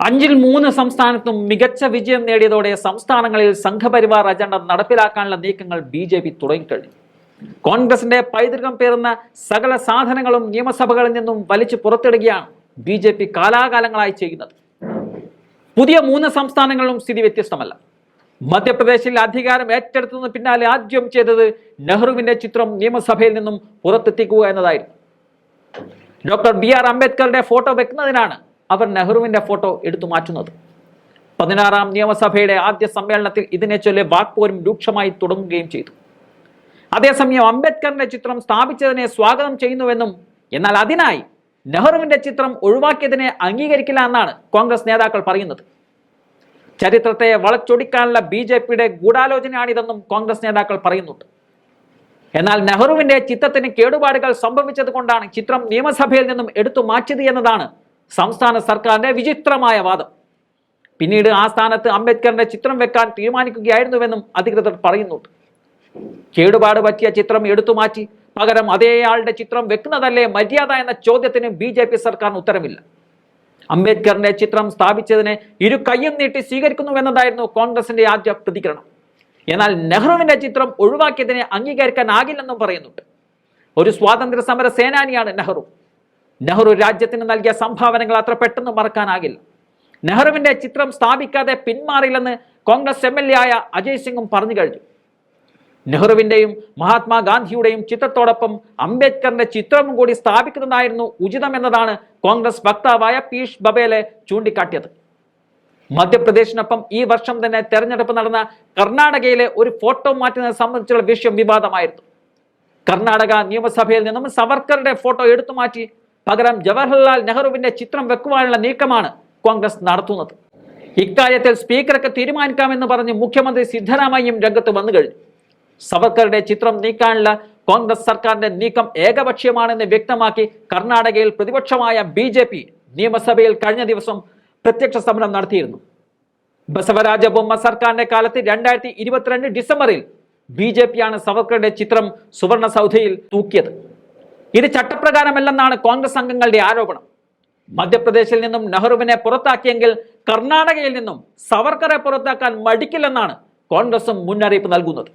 അഞ്ചിൽ മൂന്ന് സംസ്ഥാനത്തും മികച്ച വിജയം നേടിയതോടെ സംസ്ഥാനങ്ങളിൽ സംഘപരിവാർ അജണ്ട നടപ്പിലാക്കാനുള്ള നീക്കങ്ങൾ ബി ജെ പി തുടങ്ങിക്കഴിഞ്ഞു. കോൺഗ്രസിന്റെ പൈതൃകം പേറുന്ന സകല സാധനങ്ങളും നിയമസഭകളിൽ നിന്നും വലിച്ചു പുറത്തിടുകയാണ് ബി ജെ പി കാലാകാലങ്ങളായി ചെയ്യുന്നത്. പുതിയ മൂന്ന് സംസ്ഥാനങ്ങളിലും സ്ഥിതി വ്യത്യസ്തമല്ല. മധ്യപ്രദേശിൽ അധികാരം ഏറ്റെടുത്തതിന് പിന്നാലെ ആദ്യം ചെയ്തത് നെഹ്റുവിന്റെ ചിത്രം നിയമസഭയിൽ നിന്നും പുറത്തെത്തിക്കുക എന്നതായിരുന്നു. ഡോക്ടർ ബി ആർ അംബേദ്കറുടെ ഫോട്ടോ വെക്കുന്നതിനാണ് അവർ നെഹ്റുവിന്റെ ഫോട്ടോ എടുത്തു മാറ്റുന്നത്. പതിനാറാം നിയമസഭയുടെ ആദ്യ സമ്മേളനത്തിൽ ഇതിനെ ചൊല്ലി വാക്പോരും രൂക്ഷമായി തുടങ്ങുകയും ചെയ്തു. അതേസമയം അംബേദ്കറിന്റെ ചിത്രം സ്ഥാപിച്ചതിനെ സ്വാഗതം ചെയ്യുന്നുവെന്നും എന്നാൽ അതിനായി നെഹ്റുവിന്റെ ചിത്രം ഒഴിവാക്കിയതിനെ അംഗീകരിക്കില്ല എന്നാണ് കോൺഗ്രസ് നേതാക്കൾ പറയുന്നത്. ചരിത്രത്തെ വളച്ചൊടിക്കാനുള്ള ബി ജെ പിയുടെ ഗൂഢാലോചനയാണിതെന്നും കോൺഗ്രസ് നേതാക്കൾ പറയുന്നുണ്ട്. എന്നാൽ നെഹ്റുവിന്റെ ചിത്രത്തിന് കേടുപാടുകൾ സംഭവിച്ചത് കൊണ്ടാണ് ചിത്രം നിയമസഭയിൽ നിന്നും എടുത്തു മാറ്റിയത് എന്നതാണ് സംസ്ഥാന സർക്കാരിന്റെ വിചിത്രമായ വാദം. പിന്നീട് ആ സ്ഥാനത്ത് അംബേദ്കറിന്റെ ചിത്രം വെക്കാൻ തീരുമാനിക്കുകയായിരുന്നുവെന്നും അധികൃതർ പറയുന്നുണ്ട്. കേടുപാട് പറ്റിയ ചിത്രം എടുത്തുമാറ്റി പകരം അതേയാളുടെ ചിത്രം വെക്കുന്നതല്ലേ മര്യാദ എന്ന ചോദ്യത്തിന് ബി ജെ പി സർക്കാരിന് ഉത്തരമില്ല. അംബേദ്കറിന്റെ ചിത്രം സ്ഥാപിച്ചതിനെ ഇരു കയ്യും നീട്ടി സ്വീകരിക്കുന്നുവെന്നതായിരുന്നു കോൺഗ്രസിന്റെ ആദ്യ പ്രതികരണം. എന്നാൽ നെഹ്റുവിന്റെ ചിത്രം ഒഴിവാക്കിയതിനെ അംഗീകരിക്കാനാകില്ലെന്നും പറയുന്നുണ്ട്. ഒരു സ്വാതന്ത്ര്യ സമര സേനാനിയാണ് നെഹ്റു. നെഹ്റു രാജ്യത്തിന് നൽകിയ സംഭാവനകൾ അത്ര പെട്ടെന്ന് മറക്കാനാകില്ല. നെഹ്റുവിന്റെ ചിത്രം സ്ഥാപിക്കാതെ പിന്മാറില്ലെന്ന് കോൺഗ്രസ് എം എൽ എ ആയ അജയ് സിംഗും പറഞ്ഞു കഴിഞ്ഞു. നെഹ്റുവിന്റെയും മഹാത്മാഗാന്ധിയുടെയും ചിത്രത്തോടൊപ്പം അംബേദ്കറിന്റെ ചിത്രവും കൂടി സ്ഥാപിക്കുന്നതായിരുന്നു ഉചിതമെന്നതാണ് കോൺഗ്രസ് വക്താവായ പീഷ് ബബേലെ ചൂണ്ടിക്കാട്ടിയത്. മധ്യപ്രദേശിനൊപ്പം ഈ വർഷം തന്നെ തെരഞ്ഞെടുപ്പ് നടന്ന കർണാടകയിലെ ഒരു ഫോട്ടോ മാറ്റുന്നത് സംബന്ധിച്ചുള്ള വിഷയം വിവാദമായിരുന്നു. കർണാടക നിയമസഭയിൽ നിന്നും സവർക്കറുടെ ഫോട്ടോ എടുത്തു മാറ്റി പകരം ജവഹർലാൽ നെഹ്റുവിന്റെ ചിത്രം വെക്കുവാനുള്ള നീക്കമാണ് കോൺഗ്രസ് നടത്തുന്നത്. ഇക്കാര്യത്തിൽ സ്പീക്കർക്ക് തീരുമാനിക്കാമെന്ന് പറഞ്ഞ് മുഖ്യമന്ത്രി സിദ്ധരാമയ്യം രംഗത്ത് വന്നു കഴിഞ്ഞു. സവർക്കറുടെ ചിത്രം നീക്കാനുള്ള കോൺഗ്രസ് സർക്കാരിന്റെ നീക്കം ഏകപക്ഷീയമാണെന്ന് വ്യക്തമാക്കി കർണാടകയിൽ പ്രതിപക്ഷമായ ബി ജെ പി നിയമസഭയിൽ കഴിഞ്ഞ ദിവസം പ്രത്യക്ഷ സമരം നടത്തിയിരുന്നു. ബസവരാജ ബൊമ്മ സർക്കാരിന്റെ കാലത്ത് രണ്ടായിരത്തി ഡിസംബറിൽ ബി ജെ പിയാണ് സവർക്കറുടെ ചിത്രം സുവർണ സൗധയിൽ തൂക്കിയത്. ഇത് ചട്ടപ്രകാരമല്ലെന്നാണ് കോൺഗ്രസ് അംഗങ്ങളുടെ ആരോപണം. മധ്യപ്രദേശിൽ നിന്നും നെഹ്റുവിനെ പുറത്താക്കിയെങ്കിൽ കർണാടകയിൽ നിന്നും സവർക്കറെ പുറത്താക്കാൻ മടിക്കില്ലെന്നാണ് കോൺഗ്രസും മുന്നറിയിപ്പ് നൽകുന്നത്.